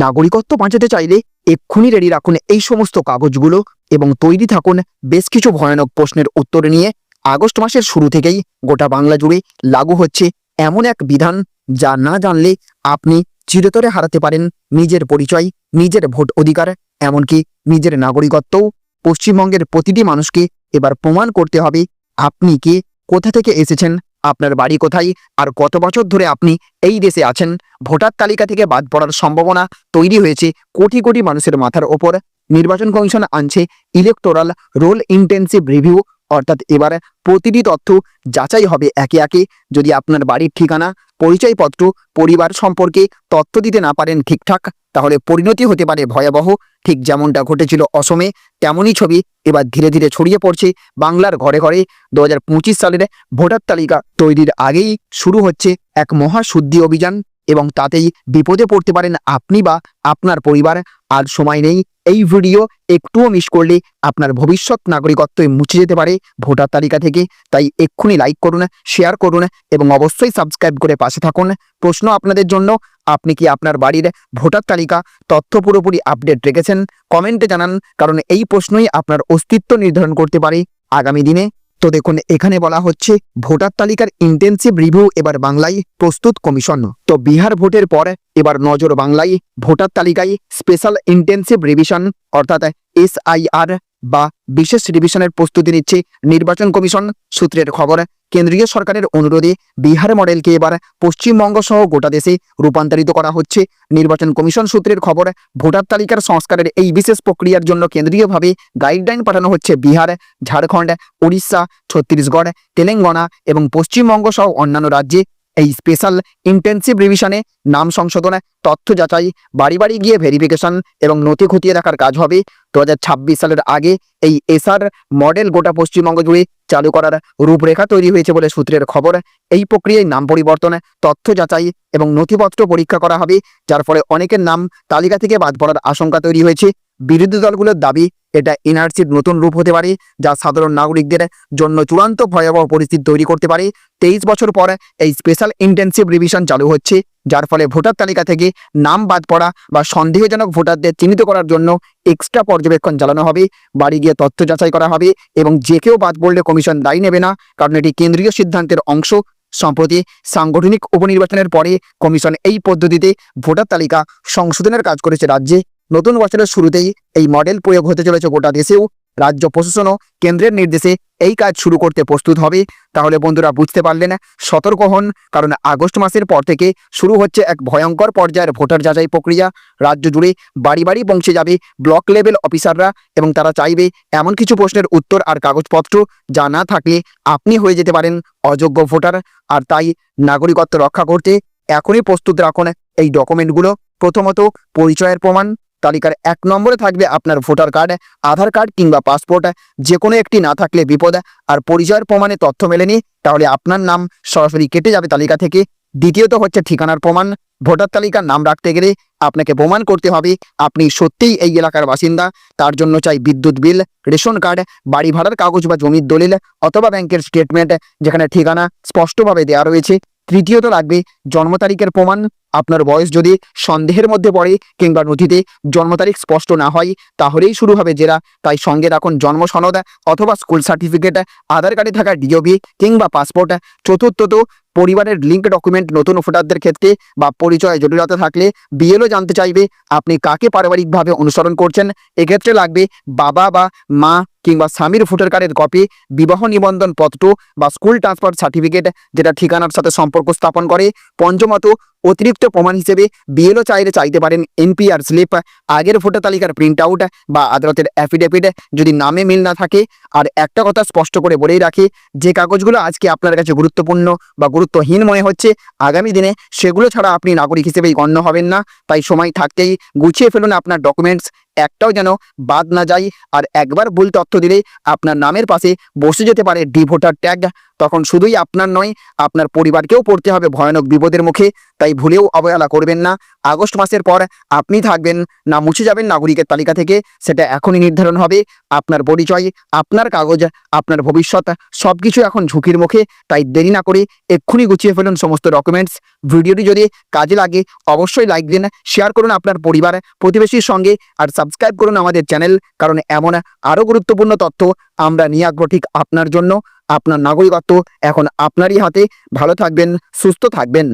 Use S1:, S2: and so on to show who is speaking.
S1: নাগরিকত্ব বাঁচাতে চাইলে এক্ষুনি রেডি রাখুন এই সমস্ত কাগজগুলো এবং তৈরি থাকুন বেশ কিছু ভয়ানক প্রশ্নের উত্তর নিয়ে। আগস্ট মাসের শুরু থেকেই গোটা বাংলা জুড়ে লাগু হচ্ছে এমন এক বিধান যা না জানলে আপনি চিরতরে হারাতে পারেন নিজের পরিচয়, নিজের ভোট অধিকার, এমনকি নিজের নাগরিকত্বও। পশ্চিমবঙ্গের প্রতিটি মানুষকে এবার প্রমাণ করতে হবে, আপনি কে, কোথা থেকে এসেছেন আপনার বাড়ি কোথায়? আর কত বছর ধরে আপনি এই দেশে আছেন? ভোটার তালিকা থেকে বাদ পড়ার সম্ভাবনা তৈরি হয়েছে কোটি কোটি মানুষের মাথার ওপর। নির্বাচন কমিশন আনছে ইলেকটোরাল রোল ইন্টেন্সিভ রিভিউ অর্থাৎ এবার প্রতিটি তথ্য যাচাই হবে একে একে। যদি আপনার বাড়ির ঠিকানা পরিচয়পত্র পরিবার সম্পর্কে তথ্য দিতে না পারেন ঠিকঠাক, তাহলে পরিণতি হতে পারে ভয়াবহ। ঠিক যেমনটা ঘটেছিল অসমে, তেমনই ছবি এবার ধীরে ধীরে ছড়িয়ে পড়ছে বাংলার ঘরে ঘরে। দু হাজার পঁচিশ সালের ভোটার তালিকা তৈরির আগেই শুরু হচ্ছে এক মহাশুদ্ধি অভিযান এবং তাতেই বিপদে পড়তে পারেন আপনি বা আপনার পরিবার। আর সময় নেই। এই ভিডিও একটুও মিস করলে আপনার ভবিষ্যৎ নাগরিকত্বই মুছে যেতে পারে ভোটার তালিকা থেকে। তাই এক্ষুনি লাইক করুন শেয়ার করুন এবং অবশ্যই সাবস্ক্রাইব করে পাশে থাকুন। প্রশ্ন আপনাদের জন্য, আপনি কি আপনার বাড়ির ভোটার তালিকা তথ্য পুরোপুরি আপডেট রেখেছেন? কমেন্টে জানান, কারণ এই প্রশ্নই আপনার অস্তিত্ব নির্ধারণ করতে পারে আগামী দিনে। তো দেখুন, এখানে বলা হচ্ছে, ভোটার তালিকার ইন্টেন্সিভ রিভিউ এবার বাংলায় প্রস্তুত কমিশন। তো বিহার ভোটের পর এবার নজর বাংলায় ভোটার তালিকায় স্পেশাল ইন্টেন্সিভ রিভিশন অর্থাৎ এসআইআর বা বিশেষ রিভিশনের প্রস্তুতি নিচ্ছে নির্বাচন কমিশন সূত্রের খবর। কেন্দ্রীয় সরকারের অনুরোধে বিহার মডেলকে এবার পশ্চিমবঙ্গ সহ গোটা দেশে রূপান্তরিত করা হচ্ছে। নির্বাচন কমিশন সূত্রের খবর, ভোটার তালিকার সংস্কারের এই বিশেষ প্রক্রিয়ার জন্য কেন্দ্রীয়ভাবে গাইডলাইন পাঠানো হচ্ছে বিহার, ঝাড়খণ্ড, উড়িষ্যা, ছত্তিশগড়, তেলেঙ্গানা এবং পশ্চিমবঙ্গ সহ অন্যান্য রাজ্যে। এই স্পেশাল ইন্টেন্সিভ রিভিশনে নাম সংশোধন, তথ্য যাচাই, বাড়ি বাড়ি গিয়ে ভেরিফিকেশন এবং নথি খতিয়ে রাখার কাজ হবে। দু হাজার ছাব্বিশ সালের আগে এই এসআর মডেল গোটা পশ্চিমবঙ্গ জুড়ে চালু করার রূপরেখা তৈরি হয়েছে বলে সূত্রের খবর। এই প্রক্রিয়ায় নাম পরিবর্তন, তথ্য যাচাই এবং নথিপত্র পরীক্ষা করা হবে, যার ফলে অনেকের নাম তালিকা থেকে বাদ পড়ার আশঙ্কা তৈরি হয়েছে। বিরোধী দলগুলোর দাবি, এটা এনআরসির নতুন রূপ হতে পারে, যা সাধারণ নাগরিকদের জন্য চূড়ান্ত ভয়াবহ পরিস্থিতি তৈরি করতে পারে। তেইশ বছর পর এই স্পেশাল ইন্টেন্সিভ রিভিশন চালু হচ্ছে, যার ফলে ভোটার তালিকা থেকে নাম বাদ পড়া বা সন্দেহজনক ভোটারদের চিহ্নিত করার জন্য এক্সট্রা পর্যবেক্ষণ চালানো হবে, বাড়ি গিয়ে তথ্য যাচাই করা হবে এবং যে কেউ বাদ পড়লে কমিশন দায়ী নেবে না, কারণ এটি কেন্দ্রীয় সিদ্ধান্তের অংশ। সম্প্রতি সাংগঠনিক উপনির্বাচনের পরে কমিশন এই পদ্ধতিতে ভোটার তালিকা সংশোধনের কাজ করেছে রাজ্যে। নতুন বছরের শুরুতেই এই মডেল প্রয়োগ হতে চলেছে গোটা দেশেও। রাজ্য প্রশাসনও কেন্দ্রের নির্দেশে এই কাজ শুরু করতে প্রস্তুত হবে। তাহলে বন্ধুরা বুঝতে পারলেন, সতর্ক হন, কারণ আগস্ট মাসের পর থেকে শুরু হচ্ছে এক ভয়ঙ্কর পর্যায়ের ভোটার যাচাই প্রক্রিয়া। রাজ্য জুড়ে বাড়ি বাড়ি পৌঁছে যাবে ব্লক লেভেল অফিসাররা এবং তারা চাইবে এমন কিছু প্রশ্নের উত্তর আর কাগজপত্র যা না থাকলে আপনি হয়ে যেতে পারেন অযোগ্য ভোটার। আর তাই নাগরিকত্ব রক্ষা করতে এখনই প্রস্তুত রাখুন এই ডকুমেন্টগুলো প্রথমত পরিচয়ের প্রমাণ তালিকার এক নম্বরে থাকবে আপনার ভোটার কার্ড, আধার কার্ড কিংবা পাসপোর্ট। যে কোনো একটি না থাকলে বিপদ। আর পরিচয়ের প্রমাণে তথ্য মেলেনি, তাহলে আপনার নাম সরাসরি কেটে যাবে তালিকা থেকে। দ্বিতীয়ত হচ্ছে ঠিকানার প্রমাণ। ভোটার তালিকার নাম রাখতে গেলে আপনাকে প্রমাণ করতে হবে, আপনি সত্যিই এই এলাকার বাসিন্দা। তার জন্য চাই বিদ্যুৎ বিল, রেশন কার্ড, বাড়ি ভাড়ার কাগজ বা জমির দলিল অথবা ব্যাংকের স্টেটমেন্ট যেখানে ঠিকানা স্পষ্টভাবে দেওয়া রয়েছে। তৃতীয়ত লাগবে জন্ম তারিখের প্রমাণ। আপনার বয়স যদি সন্দেহের মধ্যে পড়ে কিংবা নথিতে জন্ম তারিখ স্পষ্ট না হয়, তাহলেই শুরু হবে জেরা। তাই সঙ্গে রাখুন জন্ম সনদ অথবা স্কুল সার্টিফিকেট আধার কার্ডে থাকা ডিওবি কিংবা পাসপোর্ট চতুর্থত পরিবারের লিঙ্ক ডকুমেন্ট নতুন ভোটারদের ক্ষেত্রে বা পরিচয় জটিলতা থাকলে বিএলও জানতে চাইবে আপনি কাকে পারিবারিকভাবে অনুসরণ করছেন? এক্ষেত্রে লাগবে বাবা বা মা কিংবা স্বামীর ভোটার কার্ডের কপি বিবাহ নিবন্ধন পত্র বা স্কুল ট্রান্সফার সার্টিফিকেট যেটা ঠিকানার সাথে সম্পর্ক স্থাপন করে। পঞ্চমত, অতিরিক্ত প্রমাণ হিসেবে বিএলও চাইলে চাইতে পারেন এনপিআর স্লিপ আগের ভোটার তালিকার প্রিন্ট আউট বা আদালতের অ্যাফিডেভিট যদি নামে মিল না থাকে। আর একটা কথা স্পষ্ট করে বলেই রাখি, যে কাগজগুলো আজকে আপনার কাছে গুরুত্বপূর্ণ বা গুরুত্বহীন মনে হচ্ছে। আগামী দিনে সেগুলো ছাড়া আপনি নাগরিক হিসেবেই গণ্য হবেন না। তাই সময় থাকতেই গুছিয়ে ফেলুন আপনার ডকুমেন্টস একটাও যেন বাদ না যায়। আর একবার ভুল তথ্য দিলে আপনার নামের পাশে বসে যেতে পারে ডি ভোটার ট্যাগ তখন শুধুই আপনার নয়, আপনার পরিবারকেও পড়তে হবে ভয়ানক বিপদের মুখে। তাই ভুলেও অবহেলা করবেন না। আগস্ট মাসের পর আপনি থাকবেন, না মুছে যাবেন নাগরিকের তালিকা থেকে, সেটা এখনই নির্ধারণ হবে। আপনার পরিচয়, আপনার কাগজ, আপনার ভবিষ্যৎ, সবকিছু এখন ঝুঁকির মুখে। তাই দেরি না করে এক্ষুনি গুছিয়ে ফেলুন সমস্ত ডকুমেন্টস ভিডিওটি যদি কাজে লাগে, অবশ্যই লাইক দিন শেয়ার করুন আপনার পরিবার, প্রতিবেশীর সঙ্গে, আর সাবস্ক্রাইব করুন আমাদের চ্যানেল কারণ এমন আরও গুরুত্বপূর্ণ তথ্য আমরা নিয়ে আসব ঠিক আপনার জন্য, আপনার নাগরিকত্ব। এখন আপনারই হাতে। ভালো থাকবেন, সুস্থ থাকবেন।